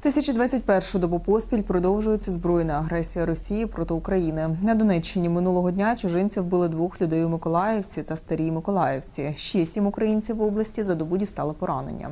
Тисячі 21 добу поспіль продовжується збройна агресія Росії проти України. На Донеччині минулого дня чужинці вбили двох людей у Миколаївці та Старій Миколаївці. Ще сім українців в області за добу дістали поранення.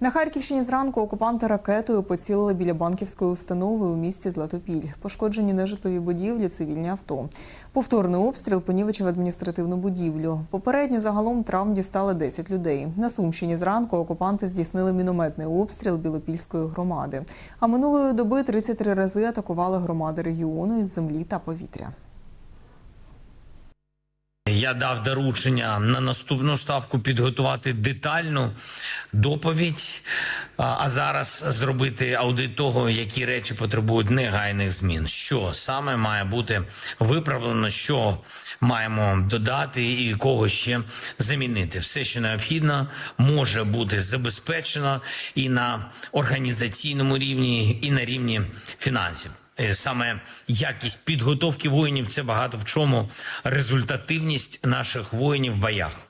На Харківщині зранку окупанти ракетою поцілили біля банківської установи у місті Златопіль. Пошкоджені нежитлові будівлі, цивільні авто. Повторний обстріл понівечив адміністративну будівлю. Попередньо загалом травм дістали 10 людей. На Сумщині зранку окупанти здійснили мінометний обстріл Білопільської громади. А минулої доби 33 рази атакували громади регіону із землі та повітря. Я дав доручення на наступну ставку підготувати детальну доповідь, а зараз зробити аудит того, які речі потребують негайних змін. Що саме має бути виправлено, що маємо додати і кого ще замінити. Все, що необхідно, може бути забезпечено і на організаційному рівні, і на рівні фінансів. Е, Саме якість підготовки воїнів це багато в чому результативність наших воїнів в боях.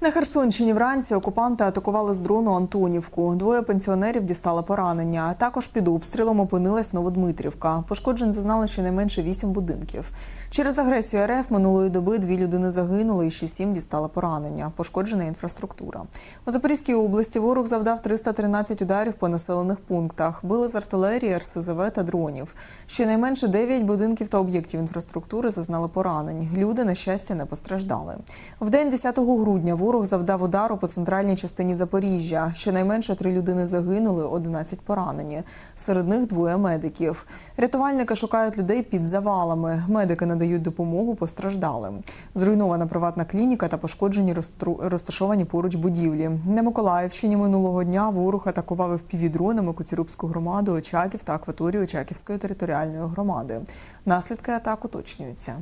На Херсонщині вранці окупанти атакували з дрону Антонівку. Двоє пенсіонерів дістали поранення. Також під обстрілом опинилась Новодмитрівка. Пошкоджень зазнали щонайменше вісім будинків. Через агресію РФ минулої доби дві людини загинули і ще сім дістали поранення. Пошкоджена інфраструктура. У Запорізькій області ворог завдав 313 ударів по населених пунктах. Били з артилерії, РСЗВ та дронів. Щонайменше 9 будинків та об'єктів інфраструктури зазнали поранень. Люди, на щастя, не постраждали. В день 10 грудня ворог завдав удару по центральній частині Запоріжжя. Щонайменше три людини загинули, 11 поранені. Серед них двоє медиків. Рятувальники шукають людей під завалами. Медики надають допомогу постраждалим. Зруйнована приватна клініка та пошкоджені розташовані поруч будівлі. На Миколаївщині минулого дня ворог атакував впівдронами Коцюрубську громаду, Очаків та акваторію Очаківської територіальної громади. Наслідки атак уточнюються.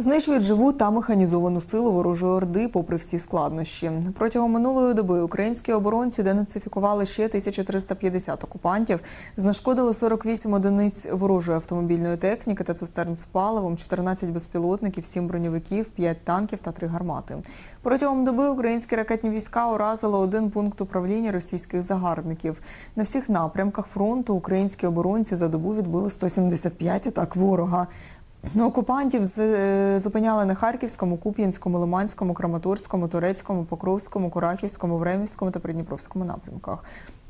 Знищують живу та механізовану силу ворожої орди, попри всі складнощі. Протягом минулої доби українські оборонці денацифікували ще 1350 окупантів, знешкодили 48 одиниць ворожої автомобільної техніки та цистерн з паливом, 14 безпілотників, 7 броньовиків, 5 танків та 3 гармати. Протягом доби українські ракетні війська уразили один пункт управління російських загарбників. На всіх напрямках фронту українські оборонці за добу відбили 175 атак ворога. Ну, окупантів е, зупиняли на Харківському, Куп'янському, Лиманському, Краматорському, Турецькому, Покровському, Курахівському, Времівському та Придніпровському напрямках.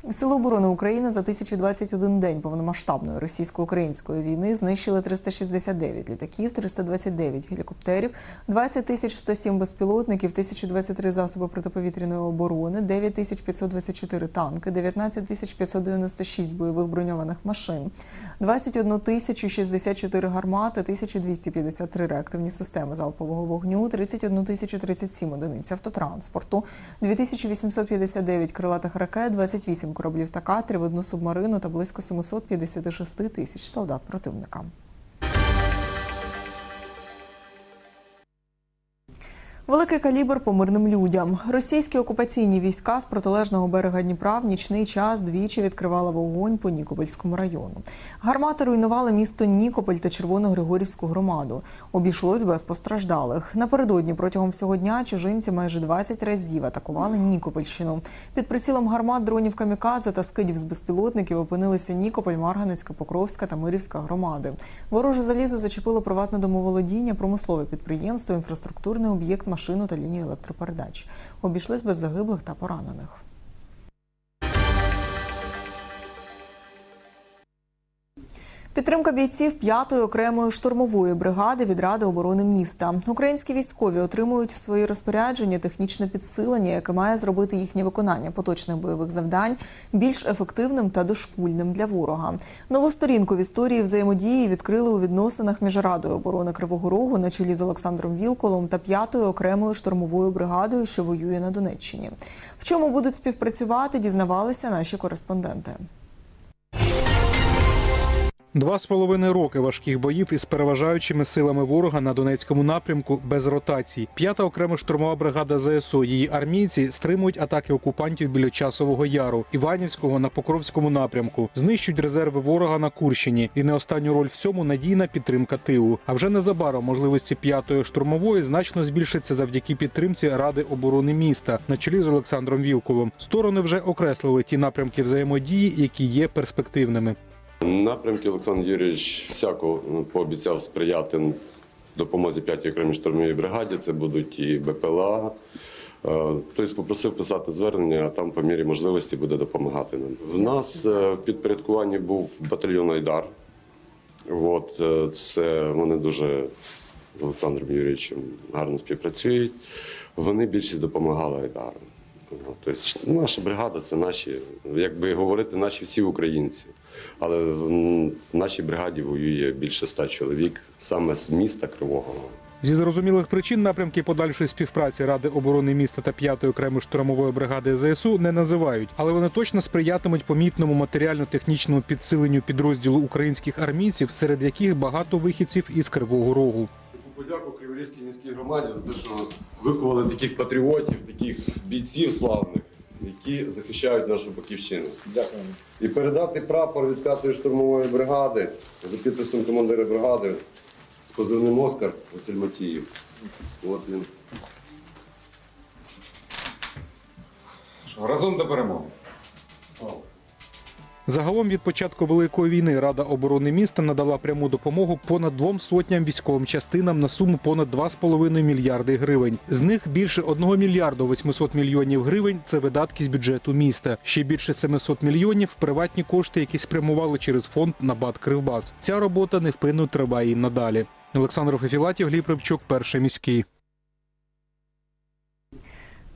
Сили оборони України за 1021 день повномасштабної російсько-української війни знищили 369 літаків, 329 гелікоптерів, 20 тисяч 107 безпілотників, 1023 засоби протиповітряної оборони, 9524 танки, 19 тисяч 596 бойових броньованих машин, 21 тисячу 64 гармати, 1253 реактивні системи залпового вогню, 31 тисячу 37 одиниць автотранспорту, 2859 крилатих ракет, 28 кораблів та катерів, одну субмарину та близько 756 тисяч солдат противника. Великий калібр по мирним людям. Російські окупаційні війська з протилежного берега Дніпра в нічний час двічі відкривали вогонь по Нікопольському району. Гармати руйнували місто Нікополь та Червоногригорівську громаду. Обійшлось без постраждалих. Напередодні протягом всього дня чужинці майже 20 разів атакували Нікопольщину. Під прицілом гармат дронів камікадзе та скидів з безпілотників опинилися Нікополь, Марганецька, Покровська та Мирівська громади. Вороже залізо зачепило приватне домоволодіння, промислове підприємство, інфраструктурний об'єкт, машину та лінію електропередач. Обійшлись без загиблих та поранених. Підтримка бійців 5-ї окремої штурмової бригади від Ради оборони міста. Українські військові отримують в свої розпорядження технічне підсилення, яке має зробити їхнє виконання поточних бойових завдань більш ефективним та дошкульним для ворога. Нову сторінку в історії взаємодії відкрили у відносинах між Радою оборони Кривого Рогу на чолі з Олександром Вілколом та 5-ю окремою штурмовою бригадою, що воює на Донеччині. В чому будуть співпрацювати, дізнавалися наші кореспонденти. Два з половиною роки важких боїв із переважаючими силами ворога на Донецькому напрямку без ротацій. П'ята окрема штурмова бригада ЗСУ. Її армійці стримують атаки окупантів біля часового яру, Іванівського на Покровському напрямку, знищують резерви ворога на Курщині. І не останню роль в цьому надійна підтримка тилу. А вже незабаром можливості п'ятої штурмової значно збільшаться завдяки підтримці Ради оборони міста на чолі з Олександром Вілкулом. Сторони вже окреслили ті напрямки взаємодії, які є перспективними. Напрямки Олександр Юрійович всяко ну, пообіцяв сприяти допомозі 5-ї окремій штурмовій бригаді. Це будуть і БПЛА. Тобто попросив писати звернення, а там по мірі можливості буде допомагати нам. В нас е, в підпорядкуванні був батальйон Айдар. От, е, це вони дуже з Олександром Юрійовичем гарно співпрацюють. Вони більшість допомагали Айдару. Тобто, наша бригада це наші, якби говорити, наші всі українці. Але в нашій бригаді воює більше ста чоловік саме з міста Кривого Зі зрозумілих причин напрямки подальшої співпраці Ради оборони міста та 5-ї окремої штурмової бригади ЗСУ не називають, але вони точно сприятимуть помітному матеріально-технічному підсиленню підрозділу українських армійців, серед яких багато вихідців із Кривого Рогу. Подяку Криворізькій міській громаді за те, що виховали таких патріотів, таких бійців славних, які захищають нашу батьківщину. Дякую. І передати прапор від 5-ї штурмової бригади за підписом командира бригади з позивним Оскар Василь Матіїв. От він. Разом до перемоги. Загалом від початку великої війни Рада оборони міста надала пряму допомогу понад двом сотням військовим частинам на суму понад 2,5 мільярди гривень. З них більше 1 мільярду 800 мільйонів гривень це видатки з бюджету міста. Ще більше 700 мільйонів приватні кошти, які спрямували через фонд Набат Кривбас. Ця робота невпинно триває і надалі. Олександр Фефілатів, Гліб перший міський.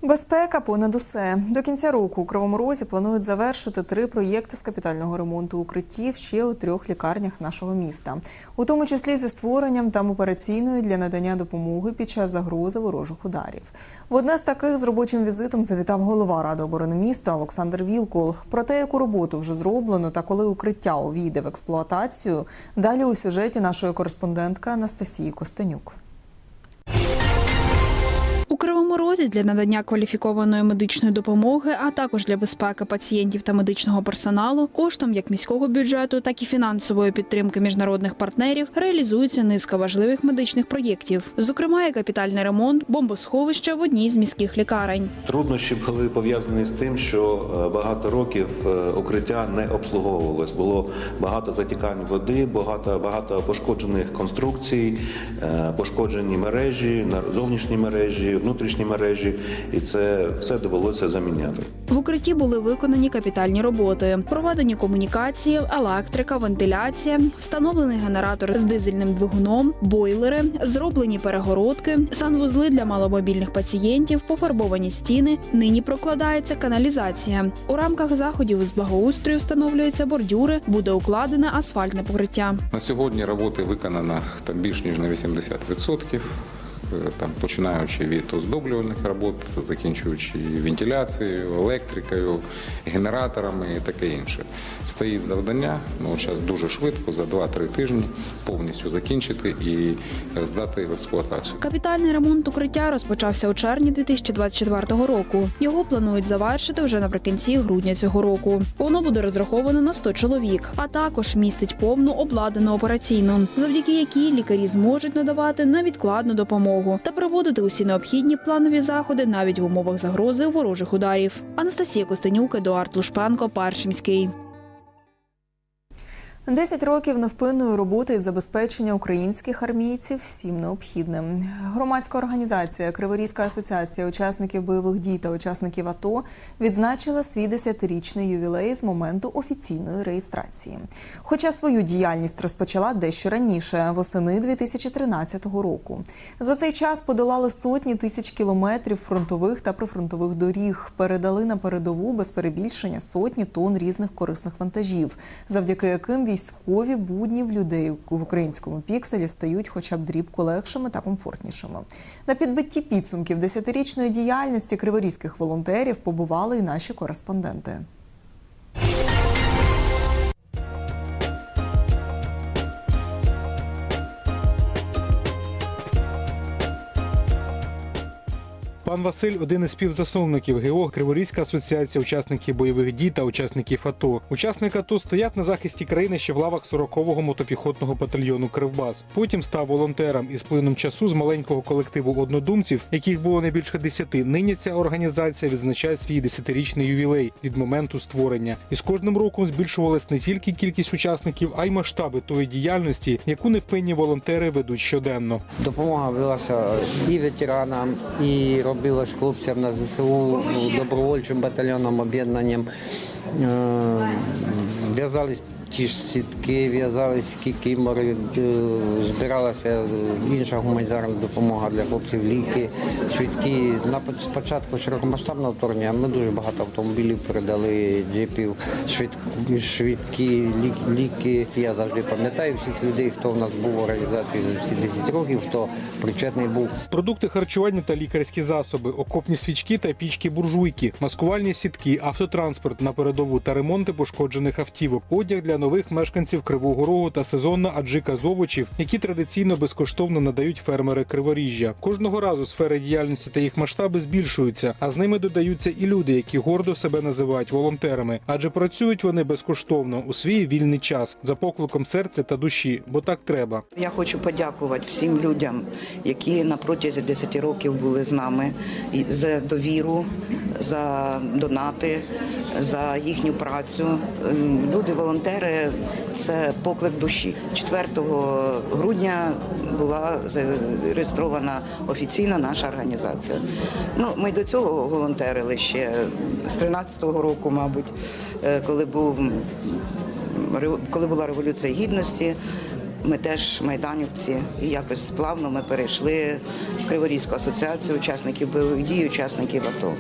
Безпека понад усе до кінця року у Кривому Розі планують завершити три проєкти з капітального ремонту укриттів ще у трьох лікарнях нашого міста, у тому числі зі створенням там операційної для надання допомоги під час загрози ворожих ударів. В одне з таких з робочим візитом завітав голова ради оборони міста Олександр Вілкул. Про те, яку роботу вже зроблено та коли укриття увійде в експлуатацію, далі у сюжеті нашої кореспондентки Анастасії Костенюк. Кривому для надання кваліфікованої медичної допомоги, а також для безпеки пацієнтів та медичного персоналу, коштом як міського бюджету, так і фінансової підтримки міжнародних партнерів реалізується низка важливих медичних проєктів. Зокрема, і капітальний ремонт бомбосховища в одній з міських лікарень. Труднощі були пов'язані з тим, що е, багато років е, укриття не обслуговувалось. Було багато затікань води, багато багато пошкоджених конструкцій, е, пошкоджені мережі, зовнішні мережі, внутрішні мережі, і це все довелося заміняти. В укритті були виконані капітальні роботи, проведені комунікації, електрика, вентиляція, встановлений генератор з дизельним двигуном, бойлери, зроблені перегородки, санвузли для маломобільних пацієнтів, пофарбовані стіни. Нині прокладається каналізація. У рамках заходів з благоустрою встановлюються бордюри, буде укладене асфальтне покриття. На сьогодні роботи виконано там більш ніж на 80%. Е, Там починаючи від оздоблювальних робот, закінчуючи вентиляцією, електрикою, генераторами і таке інше. Стоїть завдання ну зараз дуже швидко, за 2-3 тижні повністю закінчити і е, здати в експлуатацію. Капітальний ремонт укриття розпочався у червні 2024 року. Його планують завершити вже наприкінці грудня цього року. Воно буде розраховано на 100 чоловік, а також містить повну обладнану операційну, завдяки якій лікарі зможуть надавати невідкладну допомогу та проводити усі необхідні планові заходи навіть в умовах загрози ворожих ударів. Анастасія Костенюк, Едуард Лушпенко, Перший міський. 10 років невпинної роботи із забезпечення українських армійців всім необхідним. Громадська організація Криворізька асоціація учасників бойових дій та учасників АТО відзначила свій 10-річний ювілей з моменту офіційної реєстрації. Хоча свою діяльність розпочала дещо раніше, восени 2013 року. За цей час подолали сотні тисяч кілометрів фронтових та прифронтових доріг, передали на передову без перебільшення сотні тонн різних корисних вантажів, завдяки яким військові будні в людей в українському пікселі стають хоча б дрібку легшими та комфортнішими. На підбитті підсумків десятирічної діяльності криворізьких волонтерів побували і наші кореспонденти. Пан Василь один із співзасновників ГО Криворізька асоціація учасників бойових дій та учасників АТО. Учасники АТО стоять на захисті країни ще в лавах 40-го мотопіхотного батальйону Кривбас. Потім став волонтером і з плином часу з маленького колективу однодумців, яких було не більше десяти. Нині ця організація відзначає свій десятирічний ювілей від моменту створення. І з кожним роком збільшувалась не тільки кількість учасників, а й масштаби тої діяльності, яку невпинні волонтери ведуть щоденно. Допомога велася і ветеранам, і робилась хлопцям на ЗСУ добровольчим батальйоном, об'єднанням. Е, В'язались ті ж сітки, в'язались кікімори, е, збиралася інша гуманітарна допомога для хлопців, ліки, швидкі. На спочатку широкомасштабного вторгнення ми дуже багато автомобілів передали, джипів, швид- швидкі ліки. Я завжди пам'ятаю всіх людей, хто в нас був в організації за всі 10 років, хто причетний був Продукти харчування та лікарські засоби, окопні свічки та пічки буржуйки, маскувальні сітки, автотранспорт на передову та ремонти пошкоджених автівок, одяг для нових мешканців Кривого Рогу та сезонна аджика з овочів, які традиційно безкоштовно надають фермери Криворіжжя. Кожного разу сфери діяльності та їх масштаби збільшуються, а з ними додаються і люди, які гордо себе називають волонтерами, адже працюють вони безкоштовно у свій вільний час за покликом серця та душі, бо так треба. Я хочу подякувати всім людям, які на протязі 10 років були з нами за довіру, за донати, за їхню працю. Ем, Люди-волонтери це поклик душі. 4 грудня була зареєстрована офіційно наша організація. Ну, ми до цього волонтерили ще з 13-го року, мабуть, е, коли був коли була революція гідності, ми теж майданівці, і якось сплавно ми перейшли в Криворізьку асоціацію учасників бойових дій, учасників АТО.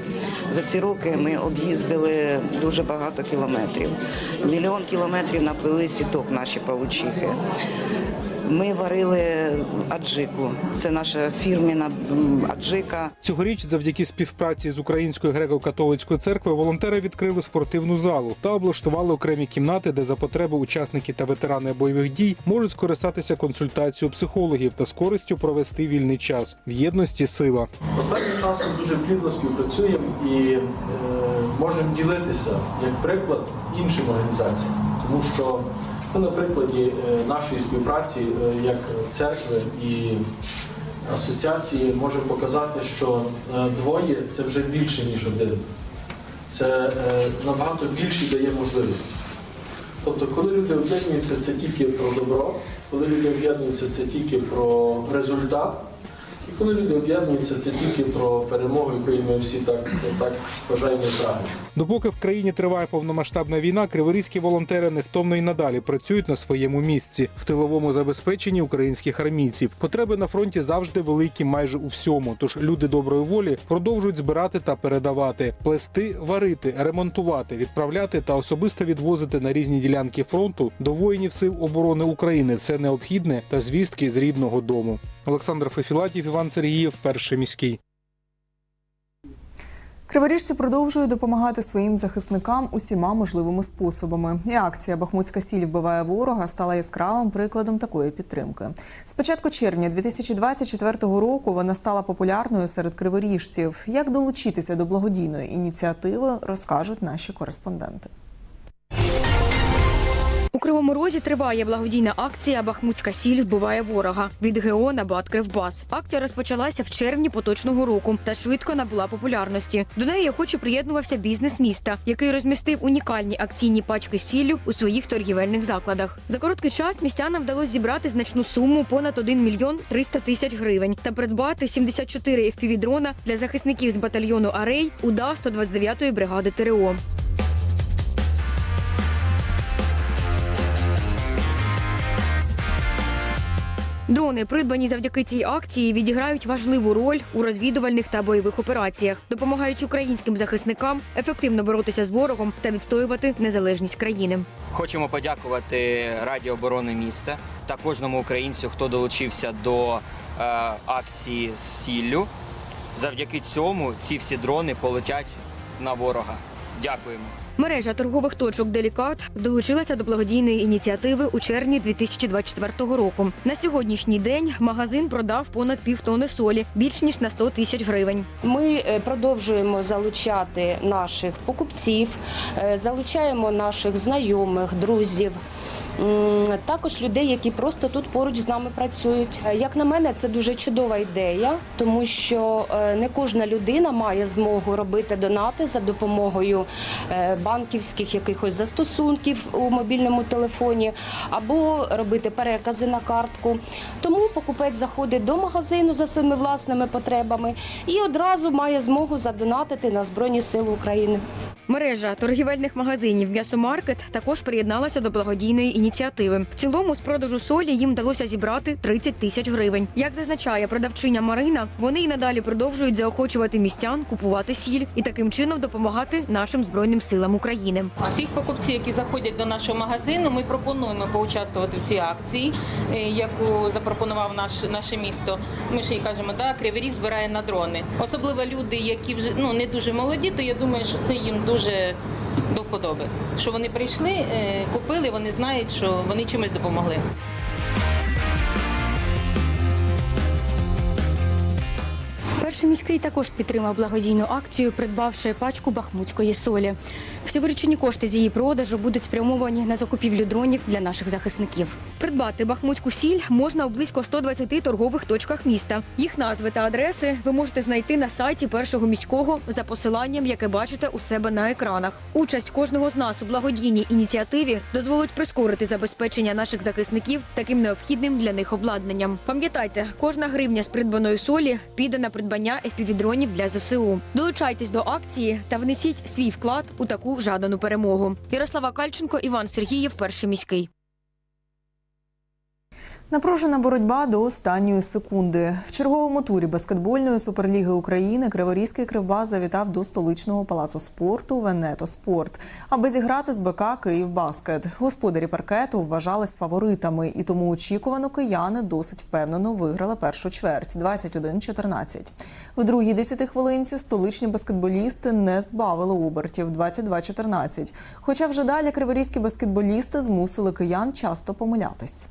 За ці роки ми об'їздили дуже багато кілометрів. Мільйон кілометрів наплили сіток наші павучихи. Ми варили аджику. Це наша фірміна аджика. Цьогоріч, завдяки співпраці з Українською греко-католицькою церквою, волонтери відкрили спортивну залу та облаштували окремі кімнати, де за потреби учасники та ветерани бойових дій можуть скористатися консультацією психологів та з користю провести вільний час. В єдності сила. Останнім часом дуже плідно співпрацюємо і е, можемо ділитися як приклад іншим організаціям, тому що ну, на прикладі е, нашої співпраці е, як церкви і асоціації можемо показати, що е, двоє це вже більше ніж один. Це набагато більше дає можливості. Тобто, коли люди об'єднуються, це тільки про добро, коли люди об'єднуються, це тільки про результат. І коли люди об'єднуються, це тільки про перемогу, якої ми всі так, так бажаємо і. Допоки в країні триває повномасштабна війна, криворізькі волонтери невтомно і надалі працюють на своєму місці в тиловому забезпеченні українських армійців. Потреби на фронті завжди великі, майже у всьому. Тож люди доброї волі продовжують збирати та передавати, плести, варити, ремонтувати, відправляти та особисто відвозити на різні ділянки фронту до воїнів сил оборони України. Все необхідне та звістки з рідного дому. Олександр Фефілатів, Іван Сергієв, перший міський. Криворіжці продовжують допомагати своїм захисникам усіма можливими способами. І акція Бахмутська сіль вбиває ворога стала яскравим прикладом такої підтримки. З початку червня 2024 року вона стала популярною серед криворіжців. Як долучитися до благодійної ініціативи, розкажуть наші кореспонденти. У Кривому Розі триває благодійна акція Бахмутська сіль вбиває ворога від ГО на БАТ Кривбас. Акція розпочалася в червні поточного року та швидко набула популярності. До неї охоче приєднувався бізнес міста, який розмістив унікальні акційні пачки сіллю у своїх торгівельних закладах. За короткий час містянам вдалося зібрати значну суму понад 1 мільйон 300 тисяч гривень та придбати 74 FPV-дрона для захисників з батальйону Арей УДА 129-ї бригади ТРО. Дрони, придбані завдяки цій акції, відіграють важливу роль у розвідувальних та бойових операціях, допомагаючи українським захисникам ефективно боротися з ворогом та відстоювати незалежність країни. Хочемо подякувати Раді оборони міста та кожному українцю, хто долучився до е, акції з сіллю. Завдяки цьому ці всі дрони полетять на ворога. Дякуємо. Мережа торгових точок Делікат долучилася до благодійної ініціативи у червні 2024 року. На сьогоднішній день магазин продав понад півтони солі, більш ніж на 100 тисяч гривень. Ми е, продовжуємо залучати наших покупців, е, залучаємо наших знайомих, друзів. Також людей, які просто тут поруч з нами працюють. Е, Як на мене, це дуже чудова ідея, тому що е, не кожна людина має змогу робити донати за допомогою е, банківських якихось застосунків у мобільному телефоні або робити перекази на картку. Тому покупець заходить до магазину за своїми власними потребами і одразу має змогу задонатити на Збройні Сили України. Мережа торгівельних магазинів М'ясомаркет також приєдналася до благодійної ініціативи. В цілому з продажу солі їм вдалося зібрати 30 тисяч гривень. Як зазначає продавчиня Марина, вони й надалі продовжують заохочувати містян купувати сіль і таким чином допомагати нашим збройним силам України. Всіх покупців, які заходять до нашого магазину, ми пропонуємо поучаствувати в цій акції, е, яку запропонував наш наше місто. Ми ж їй кажемо, да, Кривий Ріг збирає на дрони. Особливо люди, які вже ну не дуже молоді, то я думаю, що це їм дуже до вподоби. Що вони прийшли, е, купили, вони знають, що вони чимось допомогли. Перший міський також підтримав благодійну акцію, придбавши пачку бахмутської солі. Всі виручені кошти з її продажу будуть спрямовані на закупівлю дронів для наших захисників. Придбати бахмутську сіль можна у близько 120 торгових точках міста. Їх назви та адреси ви можете знайти на сайті першого міського за посиланням, яке бачите у себе на екранах. Участь кожного з нас у благодійній ініціативі дозволить прискорити забезпечення наших захисників таким необхідним для них обладнанням. Пам'ятайте, кожна гривня з придбаної солі піде на придбання FPV-дронів для ЗСУ. Долучайтесь до акції та внесіть свій вклад у таку жадану перемогу. Ярослава Кальченко, Іван Сергієв, перший міський. Напружена боротьба до останньої секунди. В черговому турі баскетбольної суперліги України Криворізький кривбас завітав до столичного палацу спорту Венето Спорт, аби зіграти з БК Київбаскет. Господарі паркету вважались фаворитами, і тому очікувано кияни досить впевнено виграли першу чверть 21-14. В другій десятихвилинці столичні баскетболісти не збавили обертів 22-14. Хоча вже далі криворізькі баскетболісти змусили киян часто помилятись.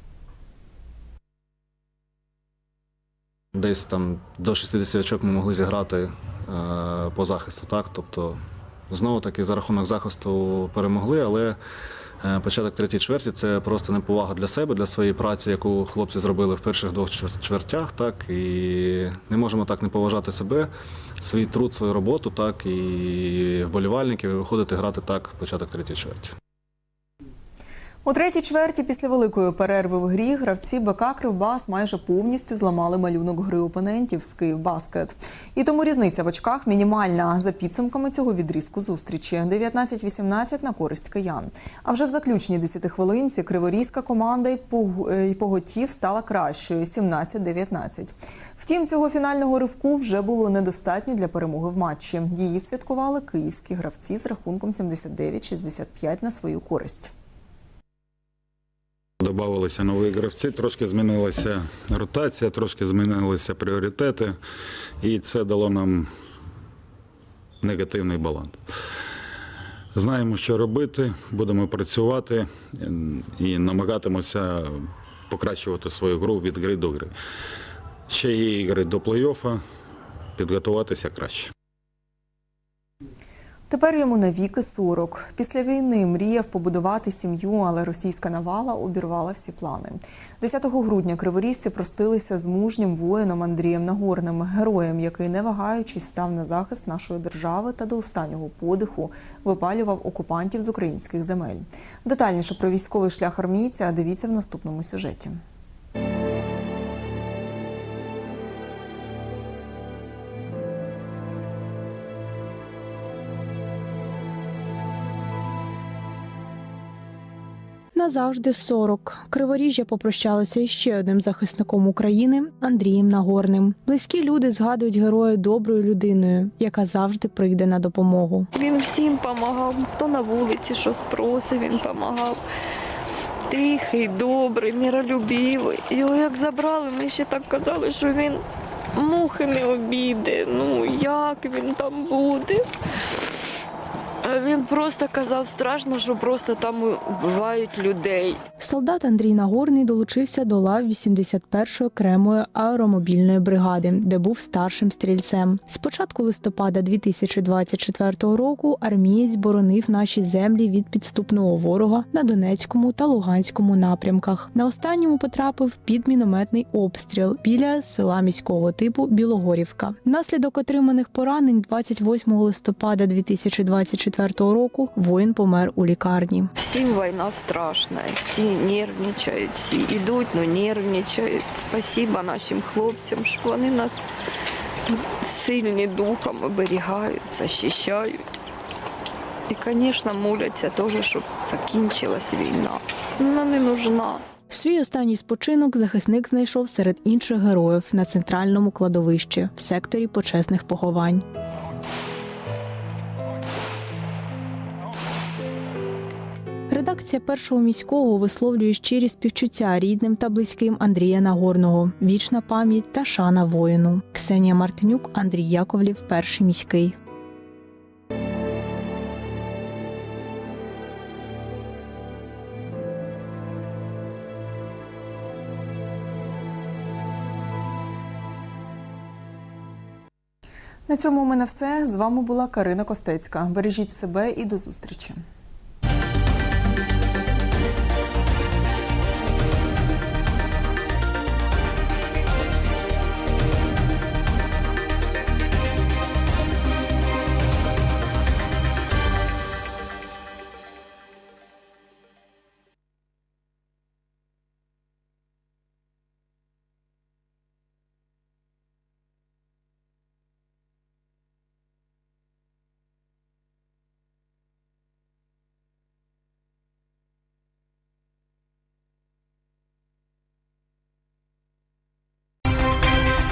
Десь там до 60 очок ми могли зіграти е, по захисту. Так? Тобто, знову таки за рахунок захисту перемогли, але е, початок третьої чверті це просто неповага для себе, для своєї праці, яку хлопці зробили в перших двох чвертях. Так? І не можемо так не поважати себе, свій труд, свою роботу, так, і вболівальників, і виходити грати так початок третьої чверті. У третій чверті після великої перерви в грі гравці БК Кривбас майже повністю зламали малюнок гри опонентів з Київбаскет. І тому різниця в очках мінімальна за підсумками цього відрізку зустрічі 19-18 на користь киян. А вже в заключній 10 хвилинці криворізька команда й поготів стала кращою 17-19. Втім, цього фінального ривку вже було недостатньо для перемоги в матчі. Її святкували київські гравці з рахунком 79-65 на свою користь. Добавилися нові гравці, трошки змінилася ротація, трошки змінилися пріоритети, і це дало нам негативний баланс. Знаємо, що робити, будемо працювати і намагатимося покращувати свою гру від гри до гри. Ще є ігри до плей-оффа, підготуватися краще. Тепер йому навіки 40. Після війни мріяв побудувати сім'ю, але російська навала обірвала всі плани. 10 грудня криворізці простилися з мужнім воїном Андрієм Нагорним, героєм, який, не вагаючись, став на захист нашої держави та до останнього подиху випалював окупантів з українських земель. Детальніше про військовий шлях армійця дивіться в наступному сюжеті. Назавжди 40. Криворіжжя попрощалося ще одним захисником України Андрієм Нагорним. Близькі люди згадують героя доброю людиною, яка завжди прийде на допомогу. Він всім допомагав, хто на вулиці щось просив, він допомагав. Тихий, добрий, миролюбивий. Його як забрали, ми ще так казали, що він мухи не обійде. Ну як він там буде? Він просто казав страшно, що просто там вбивають людей. Солдат Андрій Нагорний долучився до лав 81-ї окремої аеромобільної бригади, де був старшим стрільцем. З початку листопада 2024 року армієць боронив наші землі від підступного ворога на Донецькому та Луганському напрямках. На останньому потрапив під мінометний обстріл біля села міського типу Білогорівка. Внаслідок отриманих поранень 28 листопада 2024 року воїн помер у лікарні. Всім війна страшна, всі нервничають, всі йдуть, але нервничають. Спасибо нашим хлопцям, що вони нас сильні духом оберігають, захищають. І, звісно, моляться теж, щоб закінчилась війна. Вона не нужна. Свій останній спочинок захисник знайшов серед інших героїв на центральному кладовищі в секторі почесних поховань. Редакція першого міського висловлює щирі співчуття рідним та близьким Андрія Нагорного, вічна пам'ять та шана воїну. Ксенія Мартинюк, Андрій Яковлів, перший міський. На цьому у мене все. З вами була Карина Костецька. Бережіть себе і до зустрічі.